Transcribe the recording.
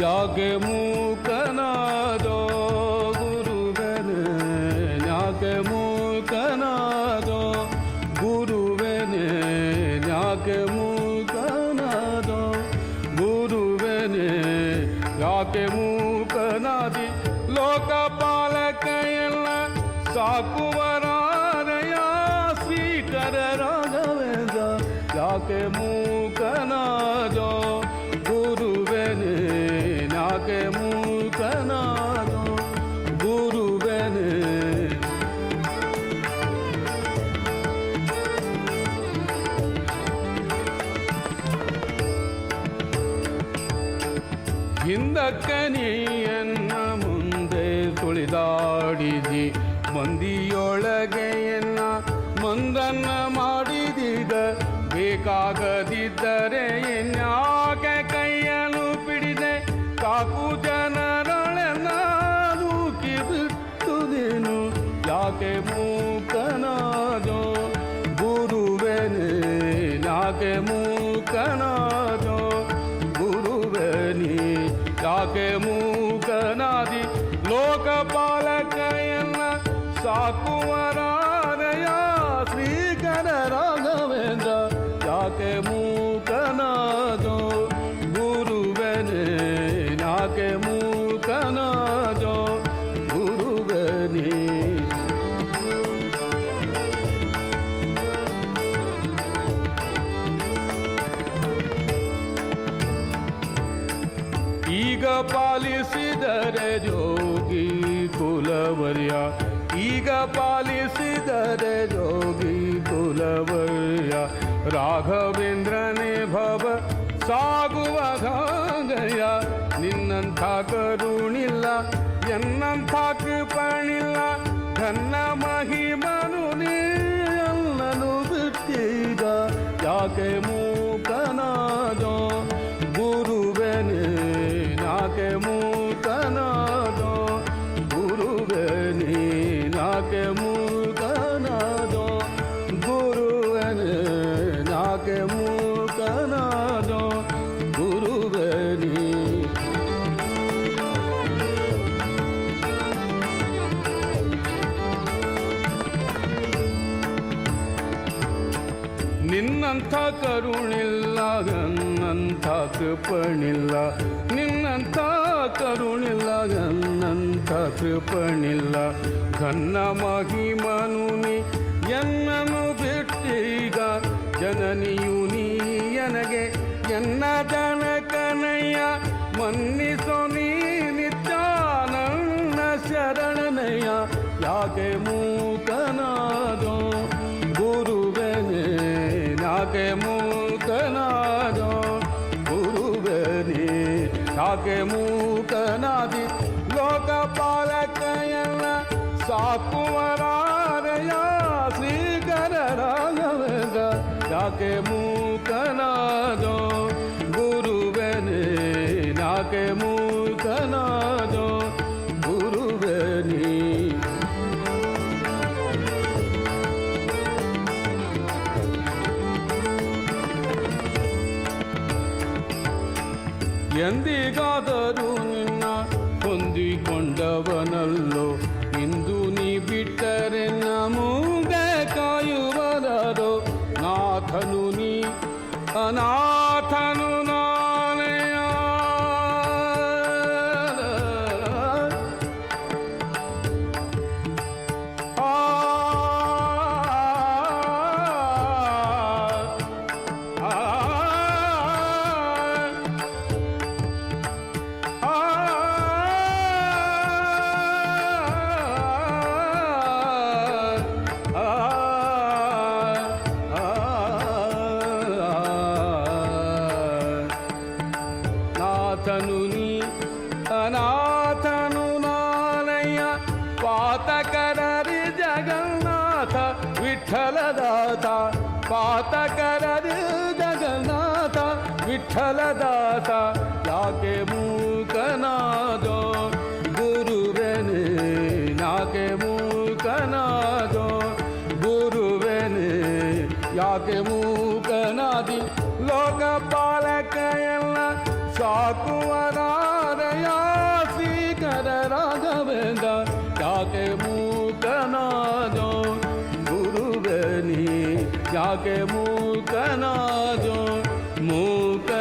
ಯಾಕೆ ಮೂಕನಾದೋ ಗುರುವೆನೆ ಯಾಕೆ ಮೂಕನಾದೋ ಗುರುವೆನೆ ಯಾಕೆ ಮೂಕನಾದೋ ಗುರುವೆನೆ ಯಾಕೆ ಮೂಕನಾದಿ ಲೋಕಪಾಲಕ ಎಲ್ಲ ಸಾಕುವರಾರಯ ಶ್ರೀಕರ ರಾಘವೇಂದ್ರ ಯಾಕೆ ಮೂಕನಾದೋ ಹಿಂದಕ್ಕನಿಯನ್ನ ಮುಂದೆ ತುಳಿದಾಡಿದಿ, ಮಂದಿಯೊಳಗೆಯನ್ನ ಮಂದನ್ನ ಮಾಡಿದಿದ, ಬೇಕಾಗದಿದ್ದರೆ ಇನ್ಯಾಕೆ ಕೈಯನ್ನು ಪಿಡಿದೆ? ಕಾಕು ಜನರೊಳೆ ನಾನು ಯಾಕೆ ಮೂಕನಾದೋ ಯಾಕೆ ಮೂಕನಾದಿ ಲೋಕಪಾಲಕ ಎಲ್ಲ ಸಾಕುವರಾರಯ ಪಾಲಿಸಿದರೆ ಜೋಗಿ ಕುಲವರ್ಯ. ಈಗ ಪಾಲಿಸಿದರೆ ಜೋಗಿ ಕುಲವರ್ಯ. ರಾಘವೇಂದ್ರನೇ ಭವ, ಸಾಗುವ ಗಾಂಗಯ್ಯ. ನಿನ್ನಂಥ ಕರುಣಿಲ್ಲ, ಎನ್ನಂಥ ಕೃಪಣಿಲ್ಲ. ಘನ್ನ ಮಹಿಮನು ನೀಲ್ಲನು ಬಿಟ್ಟೀಗ ಯಾಕೆ ಮೂಕನಾದೋ ನಿನ್ನಂಥ ಕರುಣಿಲ್ಲ, ನನ್ನಂಥ ಕೃಪಣಿಲ್ಲ ನಿನ್ನಂಥ ಕರುಣಿಲ್ಲ, ನನ್ನಂಥ ಕೃಪಣಿಲ್ಲ ಕನ್ನ ಮಹಿಮನು ನೀ, ಎನ್ನನು ಬಿಟ್ಟೀಗ ಜನನಿಯು ನೀ ನನಗೆ ಎನ್ನ ಜನಕನಯ್ಯ, ಮನ್ನಿಸೋ ನೀ ನಿತ್ಯಾನಂದ ಶರಣನಯ್ಯ. ಯಾಕೆ ಮೂಕನಾದೋ ಯಾಕೆ ಮೂಕನಾದಿ ಲೋಕಪಾಲಕ ಎಲ್ಲ ಸಾಕುವರಾರಯ ಶ್ರೀಕರ ರಾಘವೇಂದ್ರ ಯಾಕೆ ಮೂಕನಾದೋ ಗುರುವೆನೆ ಯಾಕೆ ಮೂಕನಾದೋ ಎಂದಿಗಾದರೂ ನಿನ್ನ ಹೊಂದಿಕೊಂಡವನಲ್ಲೋ ಇಂದು ನೀ ಬಿಟ್ಟರೆ ನಮೂಗೆ ಕಾಯುವರರೋ ನಾಥನು ನೀ ಅನಾಥನು అనాథనుని అనాథను నానయ్య పాతకరరి జగన్నాథ విఠలదాత పాతకరరి జగన్నాథ విఠలదాత యాకే कुंवरा रयासी कर राघवेंद्र, जाके मुख ना जो गुरु बनी जाके मुख ना जो मुख